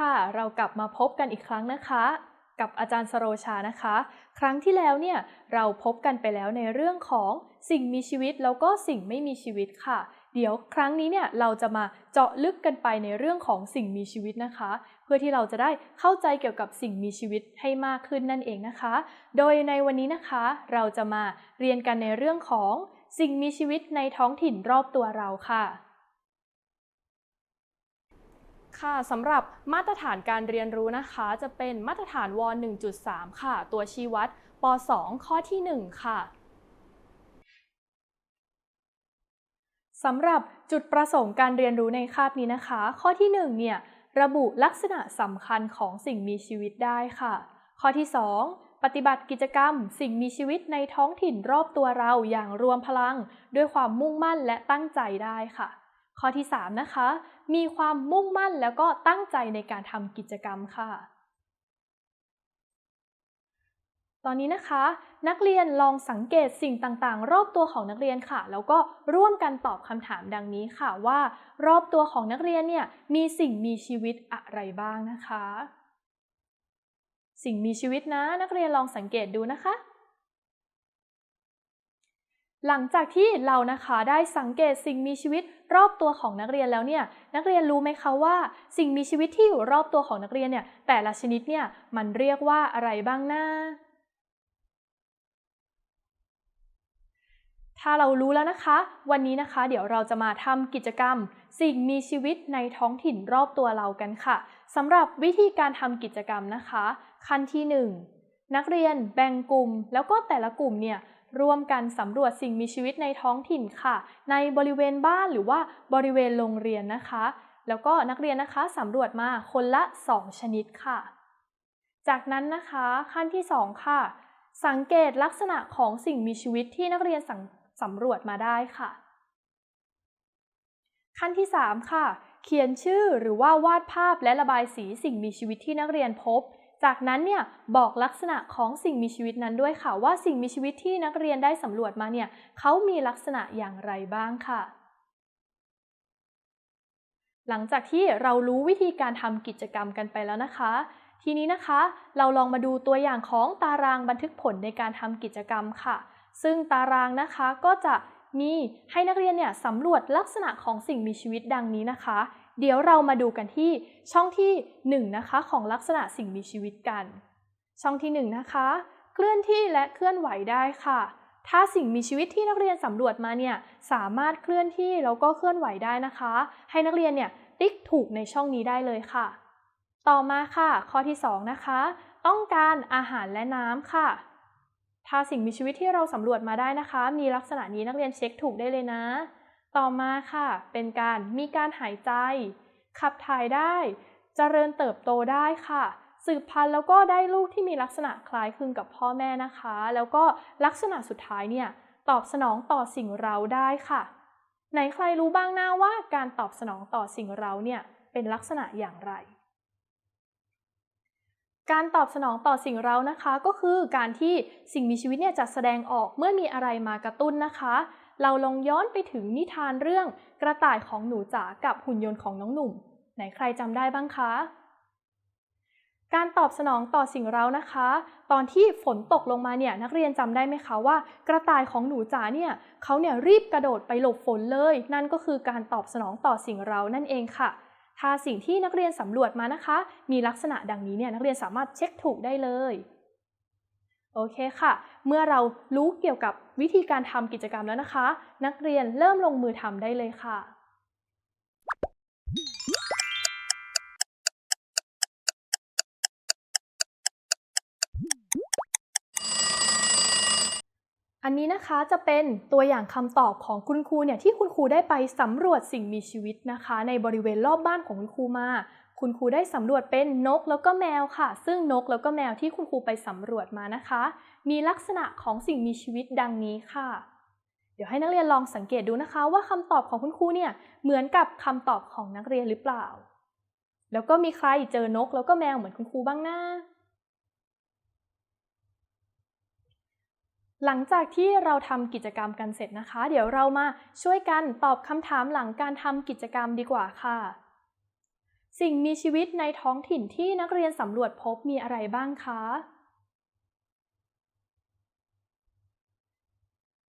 ค่ะ เรากลับมาพบกันอีกครั้งนะคะ กับอาจารย์สโรชานะคะ ครั้งที่แล้วเนี่ยเราพบกันไปแล้วในเรื่องของสิ่งมีชีวิตแล้วก็สิ่งไม่มีชีวิตค่ะ เดี๋ยวครั้งนี้เนี่ยเราจะมาเจาะลึกกันไปในเรื่องของสิ่งมีชีวิตนะคะ เพื่อที่เราจะได้เข้าใจเกี่ยวกับสิ่งมีชีวิตให้มากขึ้นนั่นเองนะคะ โดยในวันนี้นะคะ เราจะมาเรียนกันในเรื่องของสิ่งมีชีวิตในท้องถิ่นรอบตัวเราค่ะ ค่ะสำหรับมาตรฐานการเรียนรู้นะคะ จะเป็นมาตรฐานว 1.3 ค่ะ ตัวชี้วัดป .2 ข้อที่ 1 ค่ะสำหรับจุดประสงค์การเรียนรู้ในคาบนี้นะคะ ข้อที่ 1 เนี่ย ระบุลักษณะสำคัญของสิ่งมีชีวิตได้ค่ะ ข้อที่ 2 ปฏิบัติกิจกรรม สิ่งมีชีวิตในท้องถิ่นรอบตัวเราอย่างรวมพลัง ด้วยความมุ่งมั่นและตั้งใจได้ค่ะ ข้อที่ 3 นะคะ มีความมุ่งมั่นแล้วก็ตั้งใจในการทำกิจกรรมค่ะ ตอนนี้นะคะ นักเรียนลองสังเกตสิ่งต่างๆ รอบตัวของนักเรียนค่ะ แล้วก็ร่วมกันตอบคำถามดังนี้ค่ะว่า รอบตัวของนักเรียนเนี่ยมีสิ่งมีชีวิตอะไรบ้างนะคะ สิ่งมีชีวิตนะ นักเรียนลองสังเกตดูนะคะ หลังจากที่เรานะคะได้สังเกตสิ่งมีชีวิตรอบตัวของนักเรียนแล้วเนี่ยนักเรียนรู้ไหมคะว่า สิ่งมีชีวิตที่อยู่รอบตัวของนักเรียนเนี่ยแต่ละชนิดเนี่ยมันเรียกว่าอะไรบ้างนะถ้าเรารู้แล้วนะคะ วันนี้นะคะ เดี๋ยวเราจะมาทำกิจกรรม สิ่งมีชีวิตในท้องถิ่นรอบตัวเรากันค่ะสำหรับวิธีการทำกิจกรรมนะคะ ขั้นที่ 1 นักเรียนแบ่งกลุ่ม แล้วก็แต่ละกลุ่มเนี่ย ร่วมกันสำรวจสิ่งมีชีวิตในท้องถิ่นค่ะ ในบริเวณบ้านหรือว่าบริเวณโรงเรียนนะคะ แล้วก็นักเรียนนะคะสำรวจมาคนละ 2 ชนิดค่ะ จากนั้นนะคะขั้นที่ 2 ค่ะ สังเกตลักษณะของสิ่งมีชีวิตที่นักเรียนสำรวจมาได้ค่ะ ขั้นที่ 3 ค่ะ เขียนชื่อหรือว่าวาดภาพและระบายสีสิ่งมีชีวิตที่นักเรียนพบ จากนั้นเนี่ยบอกลักษณะของสิ่งมีชีวิตนั้นด้วยค่ะ ว่าสิ่งมีชีวิตที่นักเรียนได้สำรวจมาเนี่ยเขามีลักษณะอย่างไรบ้างค่ะ หลังจากที่เรารู้วิธีการทำกิจกรรมกันไปแล้วนะคะ ทีนี้นะคะเราลองมาดูตัวอย่างของตารางบันทึกผลในการทำกิจกรรมค่ะ ซึ่งตารางนะคะก็จะมีให้นักเรียนเนี่ยสำรวจลักษณะของสิ่งมีชีวิตดังนี้นะคะ เดี๋ยวเรามาดูกันที่ช่องที่1นะคะของลักษณะสิ่งมีชีวิตกัน ช่องที่1นะคะ เคลื่อนที่และเคลื่อนไหวได้ค่ะ ถ้าสิ่งมีชีวิตที่นักเรียนสำรวจมาเนี่ยสามารถเคลื่อนที่แล้วก็เคลื่อนไหวได้นะคะ ให้นักเรียนเนี่ยติ๊กถูกในช่องนี้ได้เลยค่ะ ต่อมาค่ะ ข้อที่ 2 นะคะ ต้องการอาหารและน้ำค่ะ ถ้าสิ่งมีชีวิตที่เราสำรวจมาได้นะคะ มีลักษณะนี้นักเรียนเช็คถูกได้เลยนะ ต่อมาค่ะ เป็นการมีการหายใจ ขับถ่ายได้เจริญเติบโตได้ค่ะ สืบพันธุ์แล้วก็ได้ลูกที่มีลักษณะคล้ายคลึงกับพ่อแม่นะคะ แล้วก็ลักษณะสุดท้ายเนี่ยตอบสนองต่อสิ่งเราได้ค่ะ ไหนใครรู้บ้างนะว่าการตอบสนองต่อสิ่งเราเนี่ยเป็นลักษณะอย่างไร การตอบสนองต่อสิ่งเรานะคะ ก็คือการที่สิ่งมีชีวิตเนี่ยจะแสดงออกเมื่อมีอะไรมากระตุ้นนะคะ เราลองย้อนไปถึงนิทานเรื่องกระต่ายของหนูจ๋ากับหุ่นยนต์ของน้องหนุ่ม ไหนใครจำได้บ้างคะ การตอบสนองต่อสิ่งเรานะคะ ตอนที่ฝนตกลงมาเนี่ยนักเรียนจำได้ไหมคะว่า กระต่ายของหนูจ๋าเนี่ยเขาเนี่ยรีบกระโดดไปหลบฝนเลย นั่นก็คือการตอบสนองต่อสิ่งเรานั่นเองค่ะถ้าสิ่งที่นักเรียนสำรวจมานะคะ มีลักษณะดังนี้เนี่ยนักเรียนสามารถเช็คถูกได้เลย โอเคค่ะ เมื่อเรารู้เกี่ยวกับวิธีการทำกิจกรรมแล้วนะคะ นักเรียนเริ่มลงมือทำได้เลยค่ะ อันนี้นะคะจะเป็นตัวอย่างคำตอบของคุณครูเนี่ยที่คุณครูได้ไปสำรวจสิ่งมีชีวิตนะคะ ในบริเวณรอบบ้านของคุณครูมา คุณครูได้สำรวจเป็นนกแล้วก็แมวค่ะ ซึ่งนกแล้วก็แมวที่คุณครูไปสำรวจมานะคะ มีลักษณะของสิ่งมีชีวิตดังนี้ค่ะ เดี๋ยวให้นักเรียนลองสังเกตดูนะคะ ว่าคำตอบของคุณครูเนี่ยเหมือนกับคำตอบของนักเรียนหรือเปล่า แล้วก็มีใครเจอนกแล้วก็แมวเหมือนคุณครูบ้างนะหลังจากที่เราทำกิจกรรมกันเสร็จนะคะ เดี๋ยวเรามาช่วยกันตอบคำถามหลังการทำกิจกรรมดีกว่าค่ะ สิ่งมีชีวิตในท้องถิ่นที่นักเรียนสำรวจพบมีอะไรบ้างคะ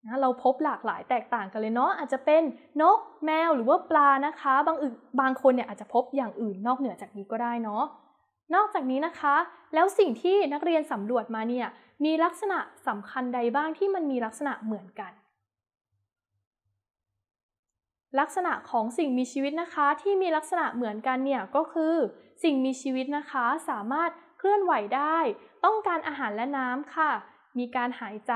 นะเราพบหลากหลายแตกต่างกันเลยเนาะอาจจะเป็นนกแมวหรือว่าปลานะคะ บางอื่นบางคนเนี่ยอาจจะพบอย่างอื่นนอกเหนือจากนี้ก็ได้เนาะนอกจากนี้นะคะ แล้วสิ่งที่นักเรียนสำรวจมาเนี่ยมีลักษณะสำคัญใดบ้างที่มันมีลักษณะเหมือนกัน ลักษณะของสิ่งมีชีวิตนะคะ ที่มีลักษณะเหมือนกันเนี่ยก็คือ สิ่งมีชีวิตนะคะสามารถเคลื่อนไหวได้ ต้องการอาหารและน้ำค่ะ มีการหายใจ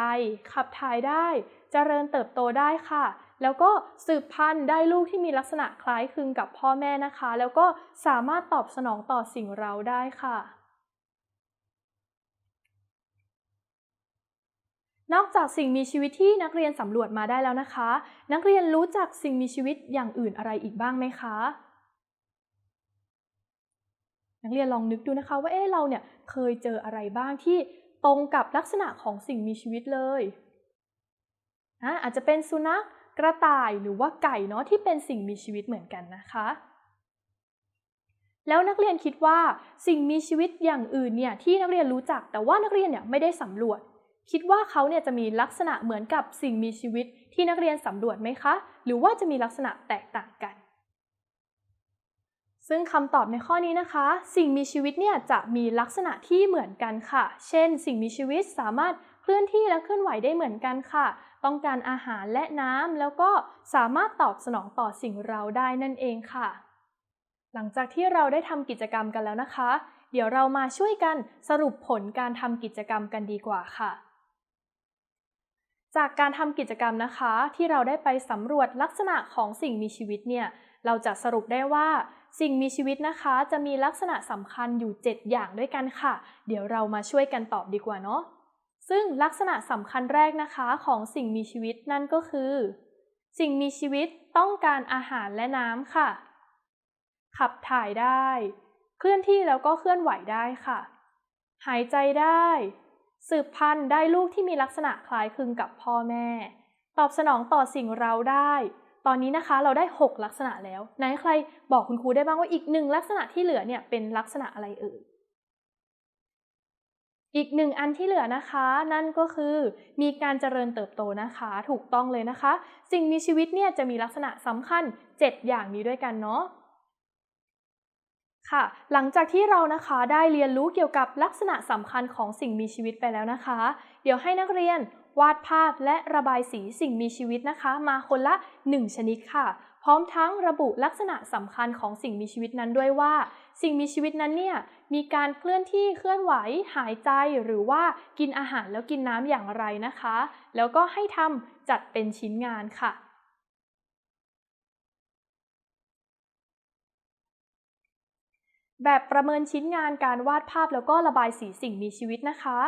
ขับถ่ายได้เจริญเติบโตได้ค่ะ แล้วก็สืบพันธุ์ได้ลูกที่มีลักษณะคล้ายคลึงกับพ่อแม่นะคะ แล้วก็สามารถตอบสนองต่อสิ่งเราได้ค่ะ นอกจากสิ่งมีชีวิตที่นักเรียนสำรวจมาได้แล้วนะคะ นักเรียนรู้จักสิ่งมีชีวิตอย่างอื่นอะไรอีกบ้างไหมคะ นักเรียนลองนึกดูนะคะว่าเอ๊ะเราเนี่ยเคยเจออะไรบ้างที่ตรงกับลักษณะของสิ่งมีชีวิตเลยนะอาจจะเป็นสุนัขกระต่ายหรือว่าไก่เนาะที่เป็นสิ่งมีชีวิตเหมือนกันนะคะ แล้วนักเรียนคิดว่าสิ่งมีชีวิตอย่างอื่นเนี่ยที่นักเรียนรู้จักแต่ว่านักเรียนเนี่ยไม่ได้สำรวจ คิดว่าเขาเนี่ยจะมีลักษณะเหมือนกับสิ่งมีชีวิตที่นักเรียนสำรวจไหมคะ หรือว่าจะมีลักษณะแตกต่างกัน ซึ่งคำตอบในข้อนี้นะคะ สิ่งมีชีวิตเนี่ยจะมีลักษณะที่เหมือนกันค่ะ เช่น สิ่งมีชีวิตสามารถเคลื่อนที่และเคลื่อนไหวได้เหมือนกันค่ะ ต้องการอาหารและน้ำแล้วก็สามารถตอบสนองต่อสิ่งเราได้นั่นเองค่ะ หลังจากที่เราได้ทำกิจกรรมกันแล้วนะคะ เดี๋ยวเรามาช่วยกันสรุปผลการทำกิจกรรมกันดีกว่าค่ะ จากการทำกิจกรรมนะคะที่เราได้ไปสำรวจลักษณะของสิ่งมีชีวิตเนี่ยเราจะสรุปได้ว่าสิ่งมีชีวิตนะคะ จะมีลักษณะสำคัญอยู่ 7 อย่างด้วยกันค่ะ เดี๋ยวเรามาช่วยกันตอบดีกว่าเนาะซึ่งลักษณะสำคัญแรกนะคะของสิ่งมีชีวิตนั่นก็คือ สิ่งมีชีวิตต้องการอาหารและน้ำค่ะ ขับถ่ายได้ เคลื่อนที่แล้วก็เคลื่อนไหวได้ค่ะ หายใจได้ สืบพันธุ์ได้ลูกที่มีลักษณะคล้ายคลึงกับพ่อแม่ ตอบสนองต่อสิ่งเราได้ ตอนนี้นะคะเราได้ 6 ลักษณะแล้ว ไหนใครบอกคุณครูได้บ้างว่าอีกหนึ่งลักษณะที่เหลือเนี่ยเป็นลักษณะอะไรเอ่ย อีกหนึ่งอันที่เหลือนะคะ นั่นก็คือมีการเจริญเติบโตนะคะ ถูกต้องเลยนะคะ สิ่งมีชีวิตเนี่ยจะมีลักษณะสำคัญ 7 อย่างนี้ด้วยกันเนาะ ค่ะ หลังจากที่เรานะคะได้เรียนรู้เกี่ยวกับลักษณะสำคัญของสิ่งมีชีวิตไปแล้วนะคะ เดี๋ยวให้นักเรียนวาดภาพและระบายสีสิ่งมีชีวิตนะคะ มาคนละ 1 ชนิดค่ะ พร้อมทั้งระบุลักษณะสำคัญของสิ่งมีชีวิตนั้นด้วยว่า สิ่งมีชีวิตนั้นเนี่ยมีการเคลื่อนที่เคลื่อนไหว หายใจหรือว่ากินอาหารแล้วกินน้ำอย่างไรนะคะ แล้วก็ให้ทำจัดเป็นชิ้นงานค่ะ แบบประเมินชิ้นงานการวาดภาพแล้วก็ระบายสีสิ่งมีชีวิตนะคะ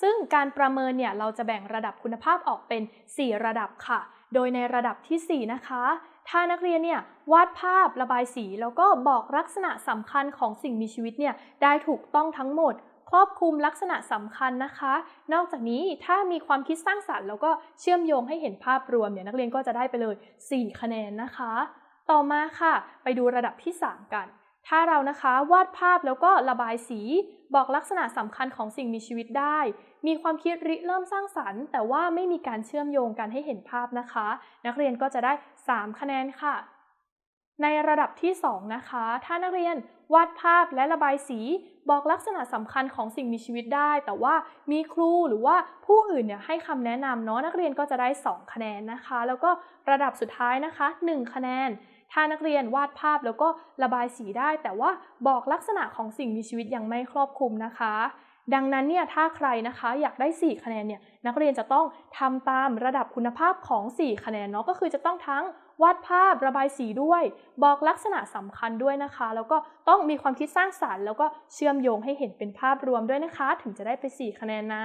ซึ่งการประเมินเนี่ยเราจะแบ่งระดับคุณภาพออกเป็น 4 ระดับค่ะ โดยในระดับที่ 4 นะคะ ถ้านักเรียนเนี่ยวาดภาพระบายสีแล้วก็บอกลักษณะสำคัญของสิ่งมีชีวิตเนี่ยได้ถูกต้องทั้งหมด ครอบคลุมลักษณะสำคัญนะคะ นอกจากนี้ถ้ามีความคิดสร้างสรรค์แล้วก็เชื่อมโยงให้เห็นภาพรวมเนี่ยนักเรียนก็จะได้ไปเลย 4 คะแนนนะคะ ต่อมาค่ะ ไปดูระดับที่ 3 กัน ถ้าเรานะคะวาดภาพแล้วก็ระบายสีบอกลักษณะสำคัญของสิ่งมีชีวิตได้ มีความคิดริเริ่มสร้างสรรค์ แต่ว่าไม่มีการเชื่อมโยงกันให้เห็นภาพนะคะ นักเรียนก็จะได้ 3 คะแนนค่ะ ในระดับที่ 2 นะคะ ถ้านักเรียนวาดภาพและระบายสีบอกลักษณะสำคัญของสิ่งมีชีวิตได้ แต่ว่ามีครูหรือว่าผู้อื่นเนี่ยให้คำแนะนำเนาะนักเรียนก็จะได้ 2 คะแนนนะคะ แล้วก็ระดับสุดท้ายนะคะ 1 คะแนน ถ้านักเรียนวาดภาพแล้วก็ระบายสีได้ แต่ว่าบอกลักษณะของสิ่งมีชีวิตยังไม่ครอบคลุมนะคะ ดังนั้นเนี่ยถ้าใครนะคะอยากได้ 4 คะแนนเนี่ยนักเรียนจะต้องทำตามระดับคุณภาพของ 4 คะแนนเนาะก็คือจะต้องทั้งวาดภาพระบายสีด้วย บอกลักษณะสำคัญด้วยนะคะ แล้วก็ต้องมีความคิดสร้างสารรค์ แล้วก็เชื่อมโยงให้เห็นเป็นภาพรวมด้วยนะคะ ถึงจะได้ไป 4 คะแนนนะ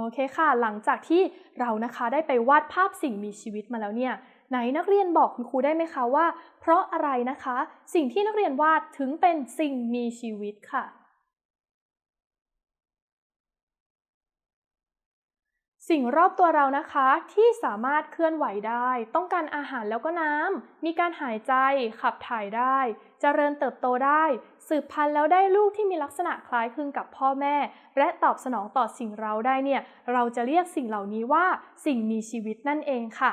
โอเคค่ะ หลังจากที่เรานะคะได้ไปวาดภาพสิ่งมีชีวิตมาแล้วเนี่ยไหนนักเรียนบอกคุณครูได้ไหมคะว่า เพราะอะไรนะคะ สิ่งที่นักเรียนวาดถึงเป็นสิ่งมีชีวิตค่ะ สิ่งรอบตัวเรานะคะที่สามารถเคลื่อนไหวได้ ต้องการอาหารแล้วก็น้ำ มีการหายใจขับถ่ายได้เจริญเติบโตได้ สืบพันธุ์แล้วได้ลูกที่มีลักษณะคล้ายคลึงกับพ่อแม่ และตอบสนองต่อสิ่งเราได้เนี่ยเราจะเรียกสิ่งเหล่านี้ว่า สิ่งมีชีวิตนั่นเองค่ะ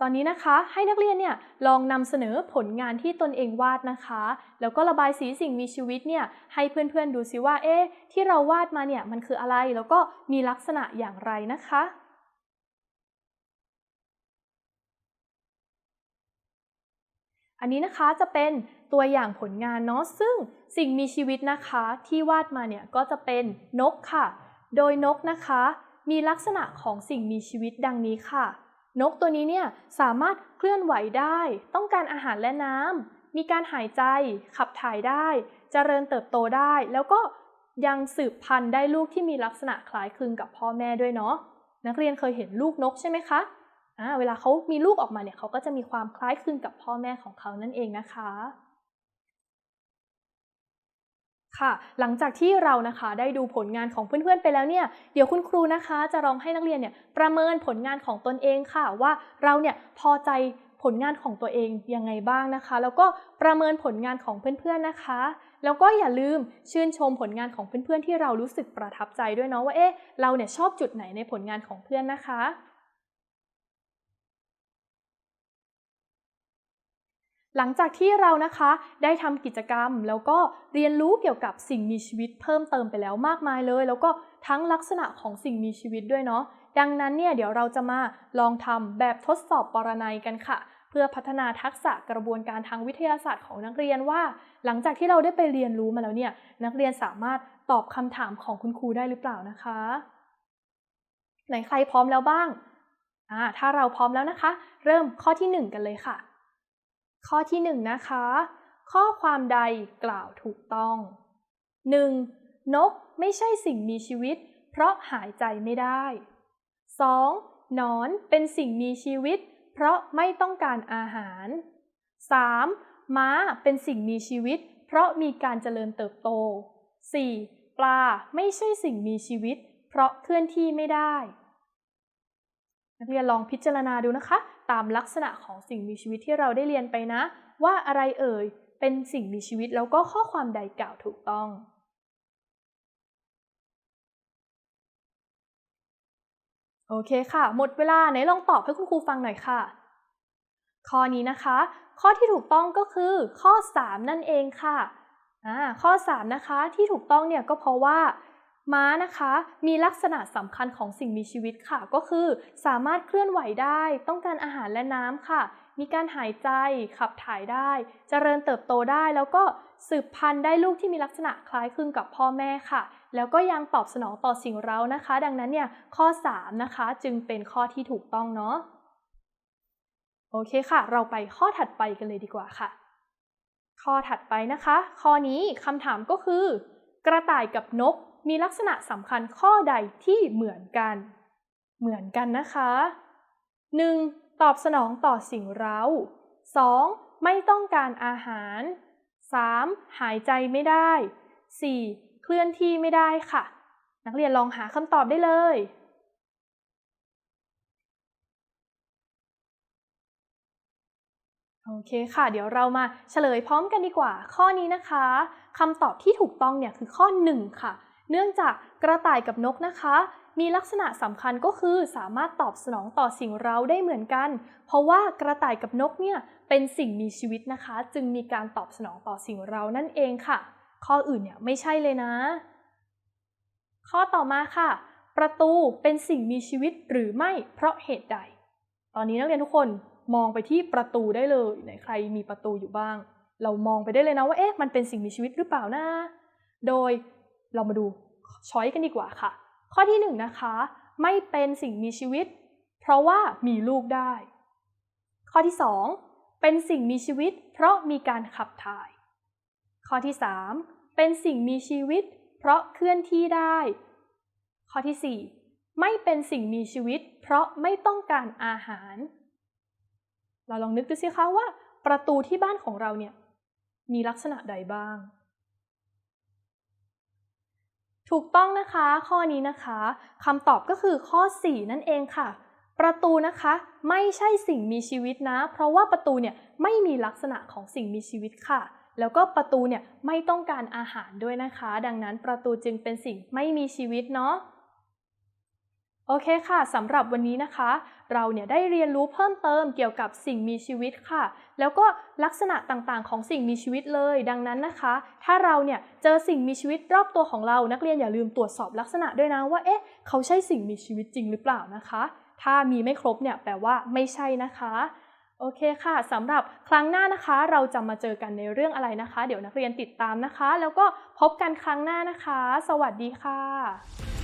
ตอนนี้นะคะให้นักเรียนเนี่ยลองนำเสนอผลงานที่ตนเองวาดนะคะ แล้วก็ระบายสีสิ่งมีชีวิตเนี่ยให้เพื่อนๆดูซิว่าเอ๊ะที่เราวาดมาเนี่ยมันคืออะไรแล้วก็มีลักษณะอย่างไรนะคะอันนี้นะคะจะเป็นตัวอย่างผลงานเนาะซึ่งสิ่งมีชีวิตนะคะที่วาดมาเนี่ยก็จะเป็นนกค่ะ โดยนกนะคะ มีลักษณะของสิ่งมีชีวิตดังนี้ค่ะ นกตัวนี้เนี่ยสามารถเคลื่อนไหวได้ ต้องการอาหารและน้ำ มีการหายใจ ขับถ่ายได้เจริญเติบโตได้ แล้วก็ยังสืบพันธุ์ได้ลูกที่มีลักษณะคล้ายคลึงกับพ่อแม่ด้วยเนาะ นักเรียนเคยเห็นลูกนกใช่ไหมคะอ่าเวลาเขามีลูกออกมาเนี่ยเขาก็จะมีความคล้ายคลึงกับพ่อแม่ของเขานั่นเองนะคะ ค่ะ หลังจากที่เรานะคะได้ดูผลงานของเพื่อนๆไปแล้วเนี่ย เดี๋ยวคุณครูนะคะ จะลองให้นักเรียนเนี่ยประเมินผลงานของตนเองค่ะ ว่าเราเนี่ยพอใจผลงานของตัวเองยังไงบ้างนะคะ แล้วก็ประเมินผลงานของเพื่อนๆนะคะ แล้วก็อย่าลืมชื่นชมผลงานของเพื่อนๆที่เรารู้สึกประทับใจด้วยเนาะว่าเอ๊ะเราเนี่ยชอบจุดไหนในผลงานของเพื่อนนะคะ หลังจากที่เรานะคะได้ทำกิจกรรม แล้วก็เรียนรู้เกี่ยวกับสิ่งมีชีวิตเพิ่มเติมไปแล้วมากมายเลย แล้วก็ทั้งลักษณะของสิ่งมีชีวิตด้วยเนาะดังนั้นเนี่ยเดี๋ยวเราจะมาลองทำแบบทดสอบปรนัยกันค่ะ เพื่อพัฒนาทักษะกระบวนการทางวิทยาศาสตร์ของนักเรียนว่า หลังจากที่เราได้ไปเรียนรู้มาแล้วเนี่ยนักเรียนสามารถตอบคำถามของคุณครูได้หรือเปล่านะคะไหนใครพร้อมแล้วบ้างอ่าถ้าเราพร้อมแล้วนะคะ เริ่มข้อที่หนึ่งกันเลยค่ะ ข้อที่หนึ่งนะคะ ข้อความใดกล่าวถูกต้อง 1. นกไม่ใช่สิ่งมีชีวิต เพราะหายใจไม่ได้ 2. นอนเป็นสิ่งมีชีวิต เพราะไม่ต้องการอาหาร 3. ม้าเป็นสิ่งมีชีวิต เพราะมีการเจริญเติบโต 4. ปลาไม่ใช่สิ่งมีชีวิต เพราะเคลื่อนที่ไม่ได้นักเรียนลองพิจารณาดูนะคะ ตามลักษณะของสิ่งมีชีวิตที่เราได้เรียนไปนะ ว่าอะไรเอ่ย เป็นสิ่งมีชีวิตแล้วก็ข้อความใดกล่าวถูกต้อง โอเคค่ะ หมดเวลาไหนลองตอบให้คุณครูฟังหน่อยค่ะ ข้อนี้นะคะ ข้อที่ถูกต้องก็คือข้อ 3 นั่นเองค่ะข้อ 3 นะคะที่ถูกต้องเนี่ยก็เพราะว่า ม้านะคะมีลักษณะสำคัญของสิ่งมีชีวิตค่ะ ก็คือสามารถเคลื่อนไหวได้ ต้องการอาหารและน้ำค่ะ มีการหายใจขับถ่ายได้ เจริญเติบโตได้แล้วก็สืบพันธุ์ได้ลูกที่มีลักษณะคล้ายคลึงกับพ่อแม่ค่ะ แล้วก็ยังตอบสนองต่อสิ่งเร้านะคะ ดังนั้นเนี่ยข้อ 3 นะคะ จึงเป็นข้อที่ถูกต้องเนาะโอเคค่ะ เราไปข้อถัดไปกันเลยดีกว่าค่ะ ข้อถัดไปนะคะ ข้อนี้คำถามก็คือ กระต่ายกับนก มีลักษณะสำคัญข้อใดที่เหมือนกัน เหมือนกันนะคะ 1. ตอบสนองต่อสิ่งเร้า 2. ไม่ต้องการอาหาร 3. หายใจไม่ได้ 4. เคลื่อนที่ไม่ได้ค่ะ นักเรียนลองหาคำตอบได้เลยโอเคค่ะ เดี๋ยวเรามาเฉลยพร้อมกันดีกว่า ข้อนี้นะคะคำตอบที่ถูกต้องเนี่ยคือข้อ 1 ค่ะ เนื่องจากกระต่ายกับนกนะคะ มีลักษณะสำคัญก็คือสามารถตอบสนองต่อสิ่งเร้าได้เหมือนกัน เพราะว่ากระต่ายกับนกเนี่ยเป็นสิ่งมีชีวิตนะคะ จึงมีการตอบสนองต่อสิ่งเร้านั่นเองค่ะ ข้ออื่นเนี่ยไม่ใช่เลยนะ ข้อต่อมาค่ะ ประตูเป็นสิ่งมีชีวิตหรือไม่เพราะเหตุใด ตอนนี้นักเรียนทุกคนมองไปที่ประตูได้เลยไหนใครมีประตูอยู่บ้าง เรามองไปได้เลยนะว่าเอ๊ะมันเป็นสิ่งมีชีวิตหรือเปล่านะ โดย เรามาดูช้อยกันดีกว่าค่ะ ข้อที่หนึ่งนะคะ ไม่เป็นสิ่งมีชีวิต เพราะว่ามีลูกได้ ข้อที่สองเป็นสิ่งมีชีวิต เพราะมีการขับถ่าย ข้อที่สามเป็นสิ่งมีชีวิต เพราะเคลื่อนที่ได้ ข้อที่สี่ไม่เป็นสิ่งมีชีวิต เพราะไม่ต้องการอาหาร เราลองนึกดูสิคะว่า ประตูที่บ้านของเราเนี่ยมีลักษณะใดบ้าง ถูกต้องนะคะข้อนี้นะคะคำตอบก็คือข้อ 4 นั่นเองค่ะ ประตูนะคะไม่ใช่สิ่งมีชีวิตนะ เพราะว่าประตูเนี่ยไม่มีลักษณะของสิ่งมีชีวิตค่ะ แล้วก็ประตูเนี่ยไม่ต้องการอาหารด้วยนะคะ ดังนั้นประตูจึงเป็นสิ่งไม่มีชีวิตเนาะ โอเคค่ะสำหรับวันนี้นะคะ เราเนี่ยได้เรียนรู้เพิ่มเติมเกี่ยวกับสิ่งมีชีวิตค่ะ แล้วก็ลักษณะต่างๆ ของสิ่งมีชีวิตเลย ดังนั้นนะคะ ถ้าเราเนี่ยเจอสิ่งมีชีวิตรอบตัวของเรา นักเรียนอย่าลืมตรวจสอบลักษณะด้วยนะว่าเอ๊ะเขาใช่สิ่งมีชีวิตจริงหรือเปล่านะคะ ถ้ามีไม่ครบเนี่ยแปลว่าไม่ใช่นะคะโอเคค่ะสำหรับครั้งหน้านะคะ เราจะมาเจอกันในเรื่องอะไรนะคะ เดี๋ยวนักเรียนติดตามนะคะ แล้วก็พบกันครั้งหน้านะคะ สวัสดีค่ะ